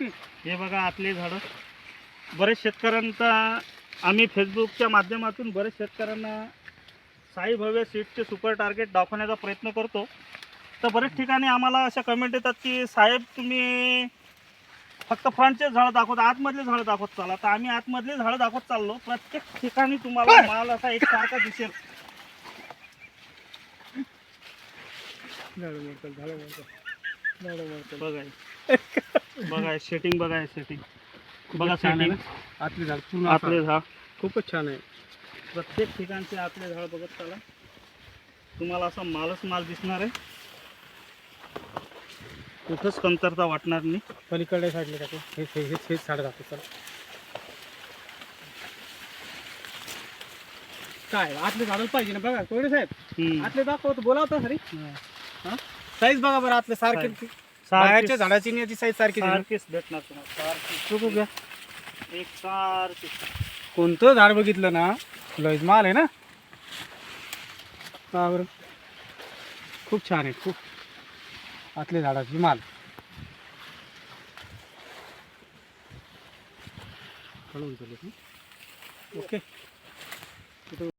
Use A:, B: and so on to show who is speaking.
A: हे बघा आतले झाडं. बरेच शेतकऱ्यांचा आम्ही फेसबुकच्या माध्यमातून बरेच शेतकऱ्यांना साई भव्य सीटचे सुपर टार्गेट दाखवण्याचा प्रयत्न करतो. तर बरेच ठिकाणी आम्हाला अशा कमेंट येतात की साहेब तुम्ही फक्त फ्रंटचे झाडं दाखवत आतमधले झाडं दाखवत चाला तर आम्ही आतमधले झाडं दाखवत चाललो. प्रत्येक ठिकाणी तुम्हाला माल असा एक सारखा दिसेल बघा हे. बघा सेटिंग बघा सेटिंग बघा
B: ना? आतली झाड पूर्ण असं-
A: झाड.
B: खूपच छान आहे.
A: प्रत्येक ठिकाणचे आतले झाड बघत चाला. तुम्हाला असा मालच माल दिसणार आहे. कुठंच कमतरता वाटणार नाही.
B: पलीकडे साईडला टाकू. हेच हे- हेच हेच झाड दाखव चला. काय आतले झाडच पाहिजे ना बघा कोणी साहेब?
A: हम्म.
B: आतले दाखवतो बोलावतो खरी. साईज बघा बरं आतले सारखे
A: Size. सारखीच-
B: झाडाची आणि याची साईज सारखी.
A: सारखीच भेटणार तुम्हाला.
B: बघू
A: एक सारखीच.
B: कोणतं झाड बघितलं ना लयच माल आहे ना. का बरं? खूप छान आहे खूप. आतले झाडाची माल. ओके.